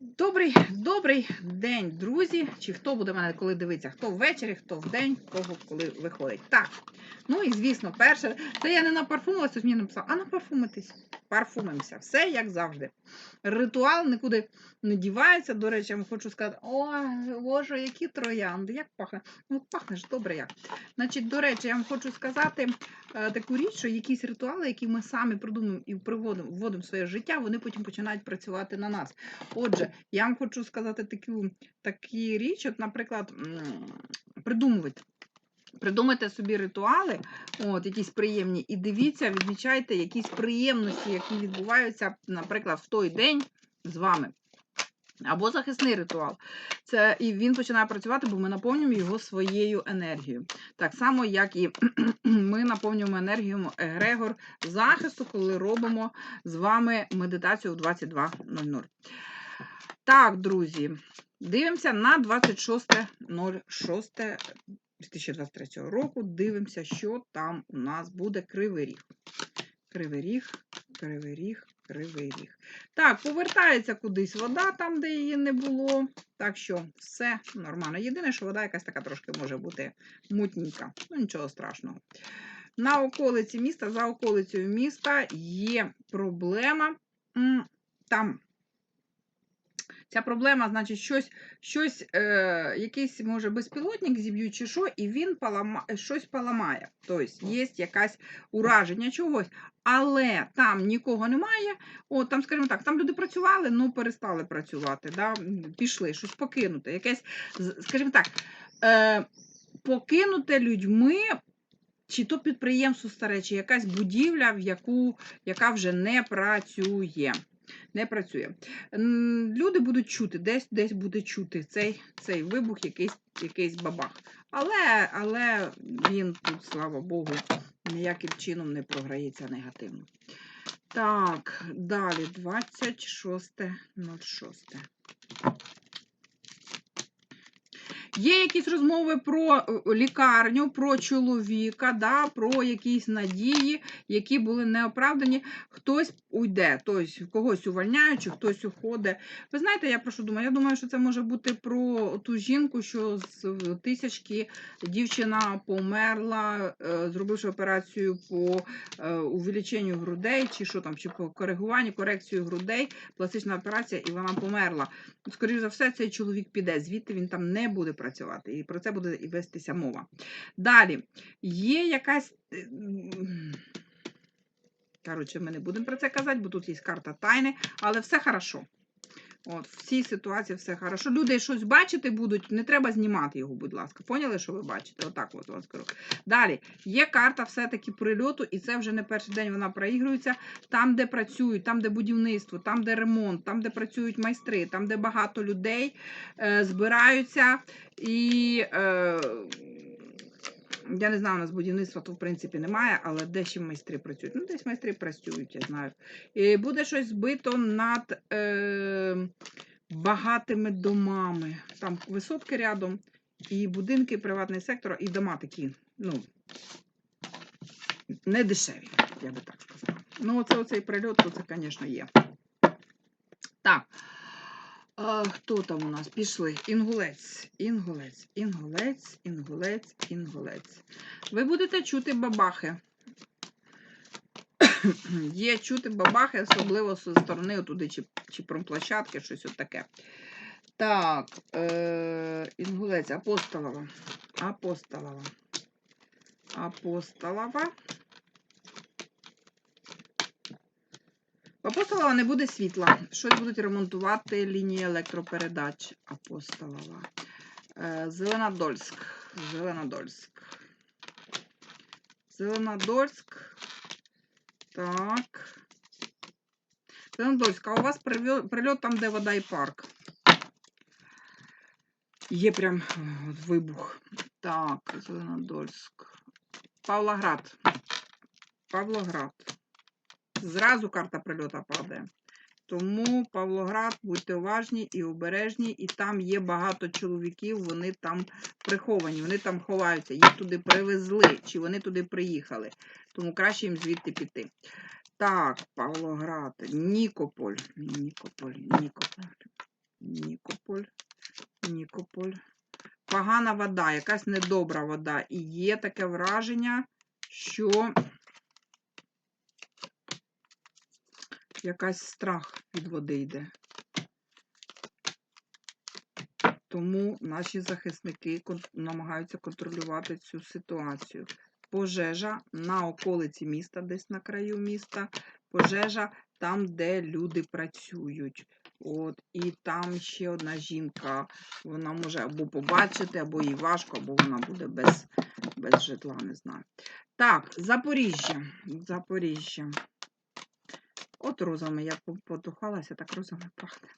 Добрий, добрий день, друзі. Чи хто буде мене коли дивитися? Хто ввечері, хто вдень, кого коли виходить. Так. Ну і звісно, перше, це я не напарфумилася, мені написав, а напарфумитись. Парфумимося. Все як завжди. Ритуал нікуди не дівається. До речі, я хочу сказати: ой, боже, які троянди, як пахне. Ну, пахне ж добре як. Значить, до речі, я вам хочу сказати е, таку річ, що якісь ритуали, які ми самі придумуємо і вводимо в своє життя, вони потім починають працювати на нас. Отже, я вам хочу сказати таку, такі річ, от, наприклад, придумувати. Придумайте собі ритуали, от, якісь приємні, і дивіться, відмічайте якісь приємності, які відбуваються, наприклад, в той день з вами. Або захисний ритуал. Це і він починає працювати, бо ми наповнюємо його своєю енергією. Так само, як і ми наповнюємо енергією егрегор захисту, коли робимо з вами медитацію в 22.00. Так, друзі, дивимося на 26.06.2023 року. Дивимося, що там у нас буде кривий ріг. Кривий ріг, кривий ріг, кривий ріг. Так, повертається кудись вода, там, де її не було. Так що все нормально. Єдине, що вода якась така трошки може бути мутненька. Ну, нічого страшного. На околиці міста, за околицею міста є проблема. Там Ця проблема, значить, щось, щось е, якийсь, може, безпілотник зіб'ють чи що, і він полама, щось поламає. Тобто є якесь ураження чогось, але там нікого немає. От, там, скажімо так, там люди працювали, ну перестали працювати, да? пішли, щось покинуте. Якесь, скажімо так, е, покинуте людьми. Чи то підприємство старе, чи якась будівля, в яку, яка вже не працює не працює. Люди будуть чути, десь десь буде чути цей, цей вибух, якийсь, якийсь бабах. Але, але він тут, слава Богу, ніяким чином не програється негативно. Так, далі 26.06. Є якісь розмови про е, лікарню, про чоловіка, да, про якісь надії, які були неоправдані. Хтось уйде, тобто когось увольняють, чи хтось уходить. Ви знаєте, я про що думаю? Я думаю, що це може бути про ту жінку, що з тисячки дівчина померла, е, зробивши операцію по е, увеличенню грудей, чи що там, чи по коригуванню, корекцію грудей, пластична операція, і вона померла. Скоріше за все, цей чоловік піде, звідти він там не буде працювати. І про це буде і вестися мова. Далі, є якась. е, Коротше, ми не будемо про це казати, бо тут є карта тайни, але все хорошо. От, в цій ситуації все хорошо. Люди щось бачити будуть, не треба знімати його, будь ласка. Поняли, що ви бачите? Отак от вам скажу. Далі, є карта все-таки прильоту, і це вже не перший день вона проігрується. Там, де працюють, там, де будівництво, там, де ремонт, там, де працюють майстри, там, де багато людей е, збираються. І е, я не знаю, у нас будівництва то в принципі немає, але де ще майстри працюють? Ну, десь майстри працюють, я знаю. І буде щось збито над е, багатими домами. Там висотки рядом, і будинки, приватний сектор, і дома такі, ну, не дешеві, я би так сказала. Ну, оце оцей прильот, то це, звісно, є. Так. А, хто там у нас? Пішли. Інгулець, інгулець, інгулець, інгулець, інгулець. Ви будете чути бабахи. Є чути бабахи, особливо зі сторони отуди, чи, чи промплощадки, щось от таке. Так, е, інгулець, апостолова. Апостолова. Апостолова. Апостолова не буде світла. Щось будуть ремонтувати лінії електропередач. Апостолова. Е, Зеленодольськ. Зеленодольськ. Зеленодольськ. Так. Зеленодольськ, а у вас прильот, там, де вода і парк. Є прям е, вибух. Так, Зеленодольськ. Павлоград. Павлоград. Зразу карта прильота падає. Тому Павлоград, будьте уважні і обережні, і там є багато чоловіків, вони там приховані, вони там ховаються, їх туди привезли, чи вони туди приїхали. Тому краще їм звідти піти. Так, Павлоград, Нікополь. Нікополь, Нікополь. Нікополь, Нікополь. Погана вода, якась недобра вода. І є таке враження, що якась страх від води йде. Тому наші захисники намагаються контролювати цю ситуацію. Пожежа на околиці міста, десь на краю міста. Пожежа там, де люди працюють. От, і там ще одна жінка. Вона може або побачити, або їй важко, або вона буде без, без житла, не знаю. Так, Запоріжжя. Запоріжжя. От розами я по- потухалася, так розами пахне.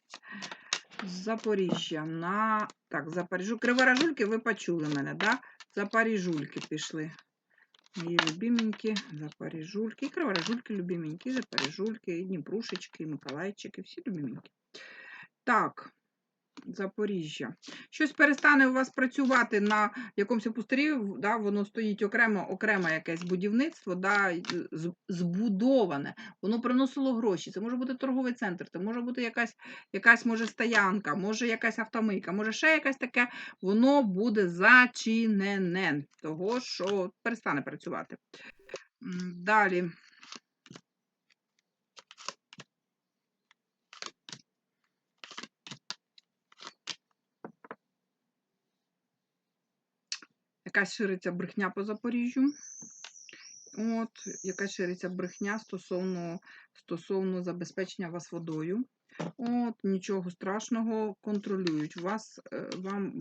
Запоріжжя на. Так, Запоріжжя. Криворожульки ви почули мене, да? Запоріжульки пішли. Мої любименькі, Запоріжульки. І Криворожульки любименькі, Запоріжульки, і Дніпрушечки, і Миколайчики, всі любименькі. Так, Запоріжжя. Щось перестане у вас працювати на якомусь пустирі, да, воно стоїть окремо, окреме якесь будівництво, да, збудоване, воно приносило гроші. Це може бути торговий центр, це може бути якась, якась може стоянка, може якась автомийка, може ще якась таке, воно буде зачинене, того, що перестане працювати. Далі. Якась шириться брехня по Запоріжжю. От, якась шириться брехня стосовно, стосовно забезпечення вас водою. От, нічого страшного, контролюють вас, е, вам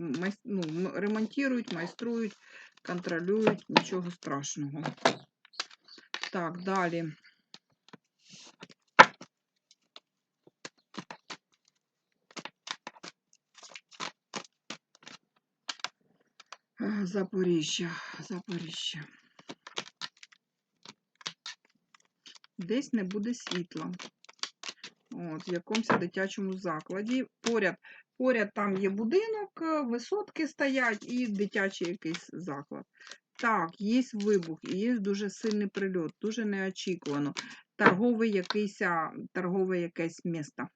ну, ремонтують, майструють, контролюють, нічого страшного. Так, далі. Запоріжжя, Запоріжжя. Десь не буде світла. От, в якомусь дитячому закладі. Поряд, поряд там є будинок, е, висотки стоять і дитячий якийсь заклад. Так, є вибух, і є дуже сильний прильот, дуже неочікувано. Торговий якийсь, торгове якесь місто.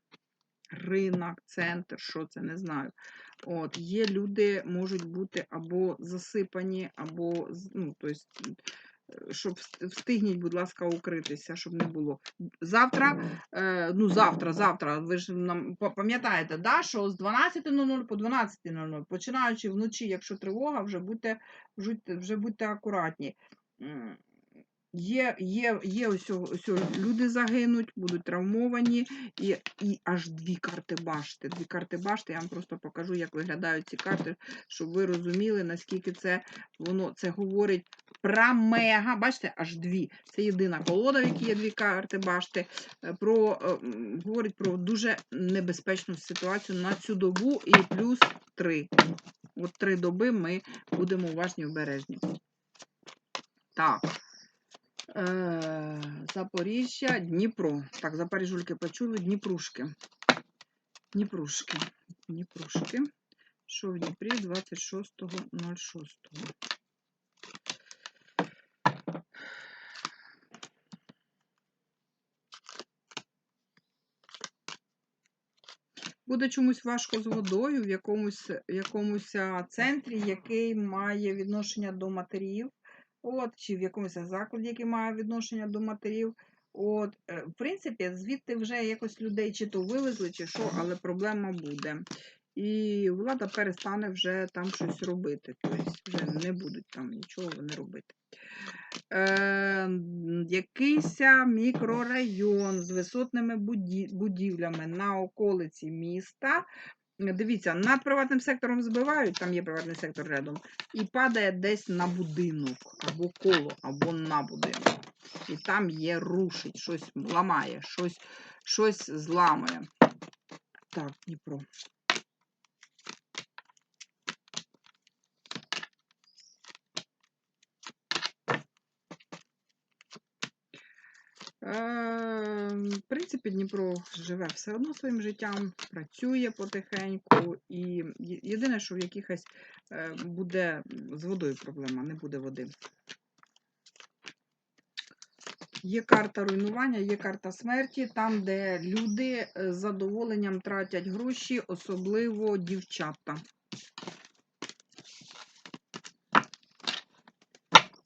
Ринок, центр, що це, не знаю. От, є люди, можуть бути або засипані, або ну, тобто, щоб встигніть, будь ласка, укритися, щоб не було. Завтра, е, ну завтра, завтра, ви ж нам пам'ятаєте, да, що з 12.00 по 12.00, починаючи вночі, якщо тривога, вже будьте, вже будьте акуратні. Є, є, є ось, ось люди загинуть, будуть травмовані, і, і аж дві карти башти. Дві карти башти. Я вам просто покажу, як виглядають ці карти, щоб ви розуміли, наскільки це воно це говорить про мега. Бачите, аж дві. Це єдина колода, в якій є дві карти башти. е, Про, е, говорить про дуже небезпечну ситуацію на цю добу і плюс три. От три доби ми будемо уважні обережні. Так. Е, Запоріжжя, Дніпро. Так, Запоріжульки почули, Дніпрушки. Дніпрушки. Дніпрушки. Що в Дніпрі 26.06. Буде чомусь важко з водою в якомусь, якомусь центрі, який має відношення до матерів. От, чи в якомусь закладі, який має відношення до матерів. От, е, в принципі, звідти вже якось людей чи то вивезли, чи що, але проблема буде. І влада перестане вже там щось робити. Тобто вже не будуть там нічого вони робити. Е, якийсь мікрорайон з висотними будівлями на околиці міста. Дивіться, над приватним сектором збивають, там є приватний сектор рядом, і падає десь на будинок, або коло, або на будинок. І там є рушить, щось ламає, щось, щось зламує. Так, Дніпро. Е, принципі, Дніпро живе все одно своїм життям, працює потихеньку. І єдине, що в якихось е, буде з водою проблема, не буде води. Є карта руйнування, є карта смерті, там, де люди е, з задоволенням тратять гроші, особливо дівчата.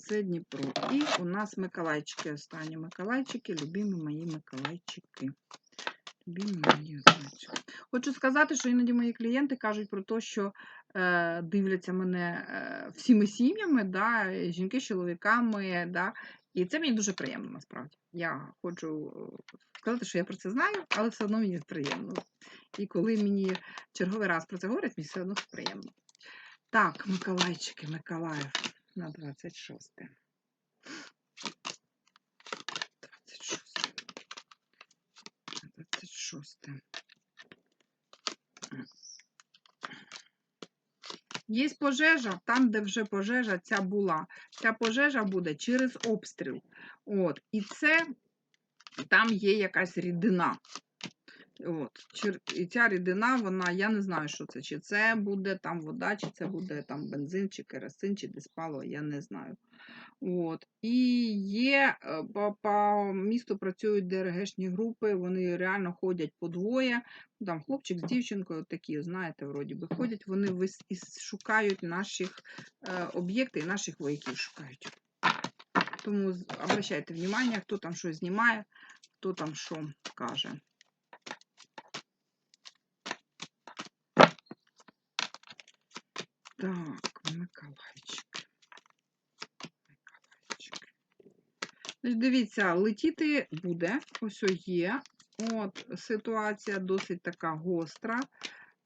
Це Дніпро. І у нас Миколайчики. Останні Миколайчики, любимі мої Миколайчики. Любимі мої. Хочу сказати, що іноді мої клієнти кажуть про те, що е, дивляться мене е, всіми сім'ями, да, жінки з чоловіками. Да, і це мені дуже приємно насправді. Я хочу е, сказати, що я про це знаю, але все одно мені приємно. І коли мені черговий раз про це говорять, мені все одно приємно. Так, Миколайчики, Миколаїв на 26. 26. 26. Є пожежа, там, де вже пожежа ця була. Ця пожежа буде через обстріл. От. І це там є якась рідина. От. І ця рідина, вона, я не знаю, що це. Чи це буде там вода, чи це буде там бензин, чи керосин, чи десь паливо, я не знаю. От. І є е, по, по місту працюють ДРГшні групи, вони реально ходять по двоє. Там хлопчик з дівчинкою такі, знаєте, вроді би ходять, вони вис- і шукають наших е, об'єкти і наших вояків шукають. Тому обращайте внимание, хто там що знімає, хто там що каже. Так, Миколайчик. Миколайчик. Значить, Дивіться, летіти буде, ось є. От ситуація досить така гостра.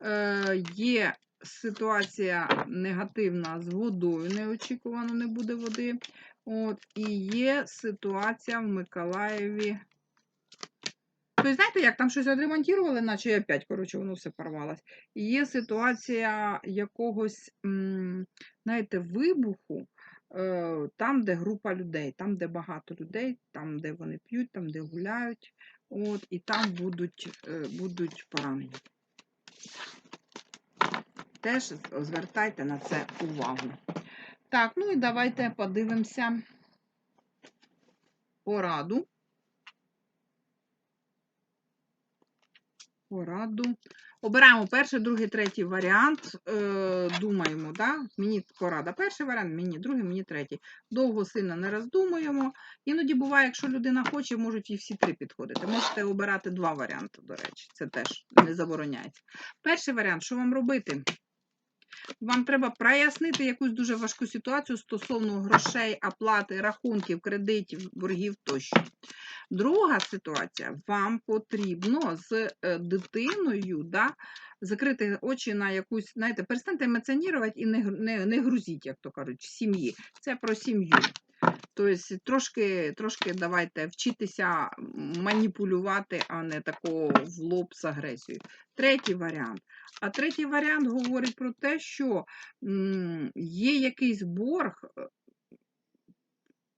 Е, є ситуація негативна з водою, неочікувано не буде води. От, і є ситуація в Миколаєві. Тобто, знаєте, як там щось відремонтували, наче і опять, коротше, воно все порвалось. І є ситуація якогось, знаєте, вибуху, е, там, де група людей, там, де багато людей, там, де вони п'ють, там, де гуляють, от, і там будуть, е, будуть поранені. Теж звертайте на це увагу. Так, ну і давайте подивимося пораду. Пораду. Обираємо перший, другий, третій варіант. Е, думаємо, да? мені порада перший варіант, мені другий, мені третій. Довго сильно не роздумуємо. Іноді буває, якщо людина хоче, можуть і всі три підходити. Можете обирати два варіанти, до речі, це теж не забороняється. Перший варіант, що вам робити? Вам треба прояснити якусь дуже важку ситуацію стосовно грошей, оплати, рахунків, кредитів, боргів тощо. Друга ситуація, вам потрібно з е, дитиною да, закрити очі на якусь, знаєте, перестаньте емоціонувати і не, не, не грузіть, як то кажуть, сім'ї. Це про сім'ю. Тобто трошки, трошки давайте вчитися маніпулювати, а не такого в лоб з агресією. Третій варіант. А третій варіант говорить про те, що є якийсь борг е,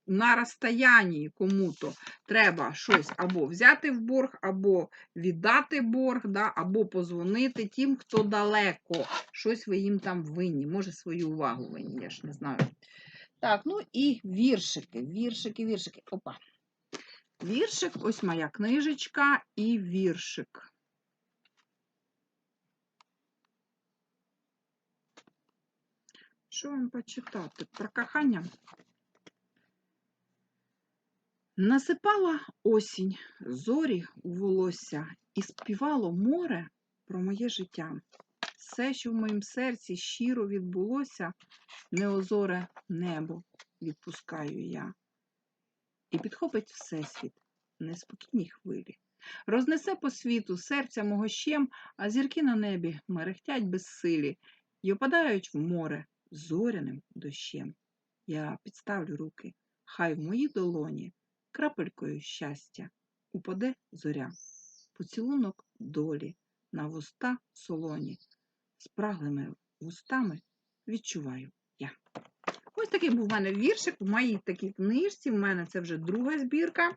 на розстоянні кому-то треба щось або взяти в борг, або віддати борг, да, або позвонити тим, хто далеко. Щось ви їм там винні, може свою увагу винні, я ж не знаю. Так, ну і віршики, віршики, віршики. Опа. Віршик, ось моя книжечка і віршик. Що вам почитати? Про кохання? Насипала осінь зорі у волосся і співало море про моє життя. Все, що в моїм серці щиро відбулося, неозоре небо відпускаю я. І підхопить всесвіт неспокійні хвилі. Рознесе по світу серця мого щем, а зірки на небі мерехтять безсилі й опадають в море зоряним дощем. Я підставлю руки, хай в моїй долоні крапелькою щастя упаде зоря, поцілунок долі на вуста солоні, спраглими вустами відчуваю я. Ось такий був в мене віршик в моїй такій книжці. У мене це вже друга збірка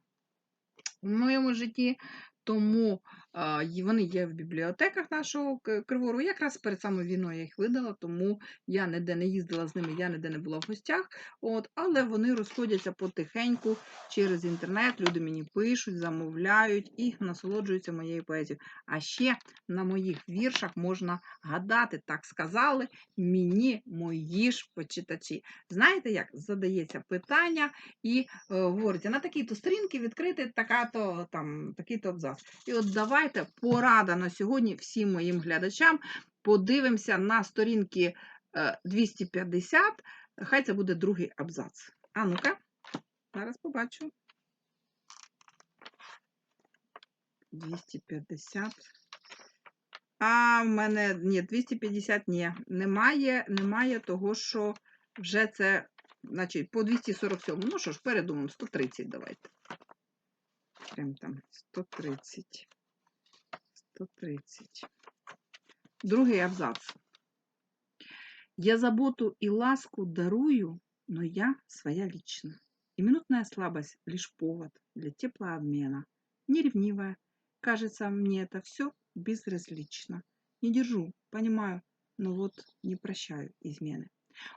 в моєму житті. Тому Вони є в бібліотеках нашого К- Кривого Рогу. Якраз перед самою війною я їх видала, тому я ніде не їздила з ними, я ніде не була в гостях. От, але вони розходяться потихеньку через інтернет. Люди мені пишуть, замовляють і насолоджуються моєю поезією. А ще на моїх віршах можна гадати, так сказали мені мої ж почитачі. Знаєте, як задається питання і е, говориться, на такій-то сторінці відкрити така-то там такий-то абзац. І от давайте порада на сьогодні всім моїм глядачам. Подивимося на сторінки е, 250. Хай це буде другий абзац. А ну-ка, зараз побачу. 250. А в мене ні, 250 ні. Немає, немає того, що вже це, значить, по 247. Ну що ж, передумаємо, 130 давайте. Прям там 130. 130. Другий абзац. Я заботу и ласку дарую, но я своя лично. И минутная слабость — лишь повод для теплообмена. Не ревнивая, кажется, мне это все безразлично. Не держу, понимаю, но вот не прощаю измены.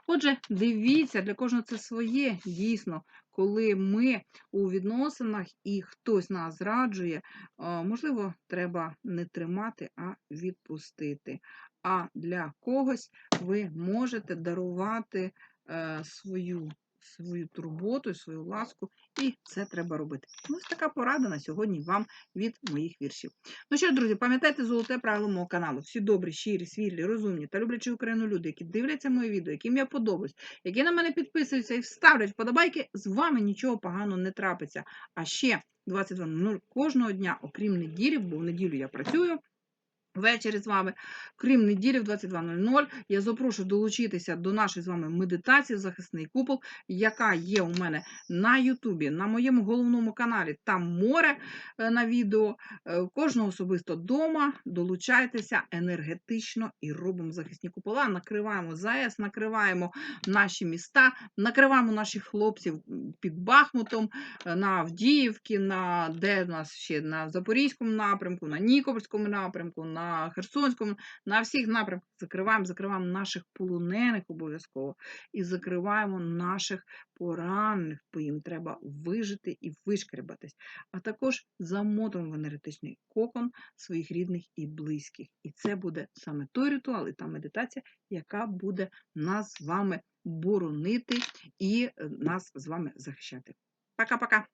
Отже, дивіться, для кожного це своє, дійсно, коли ми у відносинах і хтось нас зраджує, можливо, треба не тримати, а відпустити. А для когось ви можете дарувати е, свою, свою турботу, свою ласку, і це треба робити. Ось така порада на сьогодні вам від моїх віршів. Ну що, ж, друзі, пам'ятайте золоте правило мого каналу. Всі добрі, щирі, світлі, розумні та люблячі Україну люди, які дивляться мої відео, яким я подобаюсь, які на мене підписуються і вставлять вподобайки, з вами нічого поганого не трапиться. А ще 22.00 кожного дня, окрім неділі, бо в неділю я працюю. Ввечері з вами, крім неділі в 22.00, я запрошую долучитися до нашої з вами медитації Захисний купол, яка є у мене на Ютубі, на моєму головному каналі. Там море е, на відео. Е, Кожного особисто вдома. Долучайтеся енергетично і робимо захисні купола. Накриваємо ЗАЕС, накриваємо наші міста, накриваємо наших хлопців під Бахмутом, е, на Авдіївці, на де в нас ще на Запорізькому напрямку, на Нікопольському напрямку, на Херсонському, на всіх напрямках закриваємо, закриваємо наших полонених обов'язково і закриваємо наших поранених, бо їм треба вижити і вишкребатись, а також замотуємо в енергетичний кокон своїх рідних і близьких. І це буде саме той ритуал і та медитація, яка буде нас з вами боронити і е, нас з вами захищати. Пока-пока!